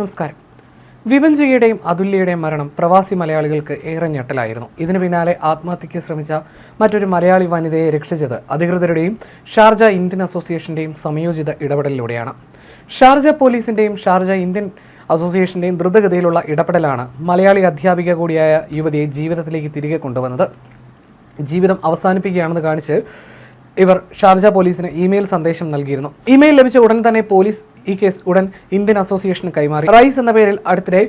നമസ്കാരം. വിപഞ്ചിയുടെയും അതുല്യയുടെയും മരണം പ്രവാസി മലയാളികൾക്ക് ഏറെ ഞെട്ടലായിരുന്നു. ഇതിനു പിന്നാലെ ആത്മഹത്യയ്ക്ക് ശ്രമിച്ച മറ്റൊരു മലയാളി വനിതയെ രക്ഷിച്ചത് അധികൃതരുടെയും ഷാർജ ഇന്ത്യൻ അസോസിയേഷന്റെയും സംയോജിത ഇടപെടലിലൂടെയാണ്. ഷാർജ പോലീസിന്റെയും ഷാർജ ഇന്ത്യൻ അസോസിയേഷന്റെയും ദ്രുതഗതിയിലുള്ള ഇടപെടലാണ് മലയാളി അധ്യാപിക കൂടിയായ യുവതിയെ ജീവിതത്തിലേക്ക് തിരികെ കൊണ്ടുവന്നത്. ജീവിതം അവസാനിപ്പിക്കുകയാണെന്ന് കാണിച്ച് ഇവർ ഷാർജ പോലീസിന് ഇമെയിൽ സന്ദേശം നൽകിയിരുന്നു. ഇമെയിൽ ലഭിച്ച ഉടൻ തന്നെ പോലീസ് ഈ കേസ് ഉടൻ ഇന്ത്യൻ അസോസിയേഷന് കൈമാറി. റൈസ് എന്ന പേരിൽ അടുത്തിടെ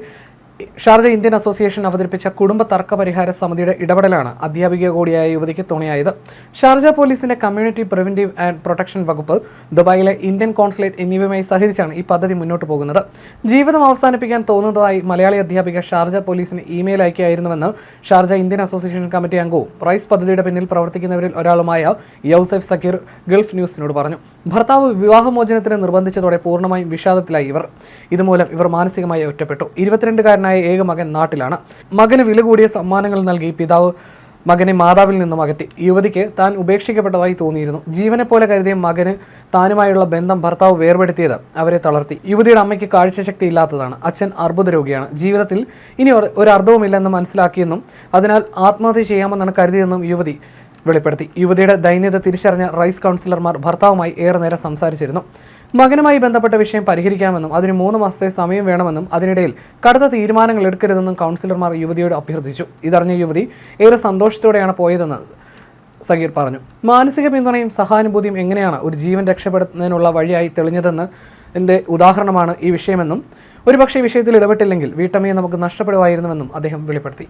ഷാർജ ഇന്ത്യൻ അസോസിയേഷൻ അവതരിപ്പിച്ച കുടുംബ തർക്ക പരിഹാര സമിതിയുടെ ഇടപെടലാണ് അധ്യാപിക കൂടിയായ യുവതിക്ക് തുണയായത്. ഷാർജ പോലീസിന്റെ കമ്മ്യൂണിറ്റി പ്രിവെന്റീവ് ആൻഡ് പ്രൊട്ടക്ഷൻ വകുപ്പ് ദുബായിലെ ഇന്ത്യൻ കോൺസുലേറ്റ് എന്നിവയുമായി സഹകരിച്ചാണ് ഈ പദ്ധതി മുന്നോട്ട് പോകുന്നത്. ജീവിതം അവസാനിപ്പിക്കാൻ തോന്നുന്നതായി മലയാളി അധ്യാപിക ഷാർജ പോലീസിന് ഇമെയിൽ അയക്കുകയായിരുന്നുവെന്ന് ഷാർജ ഇന്ത്യൻ അസോസിയേഷൻ കമ്മിറ്റി അംഗവും റൈസ് പദ്ധതിയുടെ പിന്നിൽ പ്രവർത്തിക്കുന്നവരിൽ ഒരാളുമായ യൗസഫ് സക്കീർ ഗൾഫ് ന്യൂസിനോട് പറഞ്ഞു. ഭർത്താവ് വിവാഹമോചനത്തിന് നിർബന്ധിച്ചതോടെ പൂർണമായും വിഷാദത്തിലായി ഇവർ. ഇതുമൂലം ഇവർ മാനസികമായി ഒറ്റപ്പെട്ടു. ഇരുപത്തിരണ്ടുകാരനായ ഏക മകൻ നാട്ടിലാണ്. മകന് വില കൂടിയ സമ്മാനങ്ങൾ നൽകി പിതാവ് മകനെ മാതാവിൽ നിന്നും അകറ്റി. യുവതിക്ക് താൻ ഉപേക്ഷിക്കപ്പെട്ടതായി തോന്നിയിരുന്നു. ജീവനെ പോലെ കരുതിയ മകന് താനുമായുള്ള ബന്ധം ഭർത്താവ് വേർപെടുത്തിയത് അവരെ തളർത്തി. യുവതിയുടെ അമ്മയ്ക്ക് കാഴ്ചശക്തി ഇല്ലാത്തതാണ് അച്ഛൻ അർബുദ രോഗിയാണ്. ജീവിതത്തിൽ ഇനി ഒരു അർത്ഥവുമില്ലെന്ന് മനസ്സിലാക്കിയെന്നും അതിനാൽ ആത്മഹത്യ ചെയ്യാമെന്നാണ് കരുതിയെന്നും യുവതി വെളിപ്പെടുത്തി. യുവതിയുടെ ദൈന്യത തിരിച്ചറിഞ്ഞ റൈസ് കൗൺസിലർമാർ ഭർത്താവുമായി ഏറെ നേരം സംസാരിച്ചിരുന്നു. മകനുമായി ബന്ധപ്പെട്ട വിഷയം പരിഹരിക്കാമെന്നും അതിന് മൂന്ന് മാസത്തെ സമയം വേണമെന്നും അതിനിടയിൽ കടുത്ത തീരുമാനങ്ങൾ എടുക്കരുതെന്നും കൗൺസിലർമാർ യുവതിയോട് അഭ്യർത്ഥിച്ചു. ഇതറിഞ്ഞ യുവതി ഏറെ സന്തോഷത്തോടെയാണ് പോയതെന്ന് സഗീർ പറഞ്ഞു. മാനസിക പിന്തുണയും സഹാനുഭൂതിയും എങ്ങനെയാണ് ഒരു ജീവൻ രക്ഷപ്പെടുന്നതിനുള്ള വഴിയായി തെളിഞ്ഞതെന്ന് എന്റെ ഉദാഹരണമാണ് ഈ വിഷയമെന്നും ഒരുപക്ഷെ വിഷയത്തിൽ ഇടപെട്ടില്ലെങ്കിൽ വീട്ടമ്മയെ നമുക്ക് നഷ്ടപ്പെടുമായിരുന്നുവെന്നും അദ്ദേഹം വെളിപ്പെടുത്തി.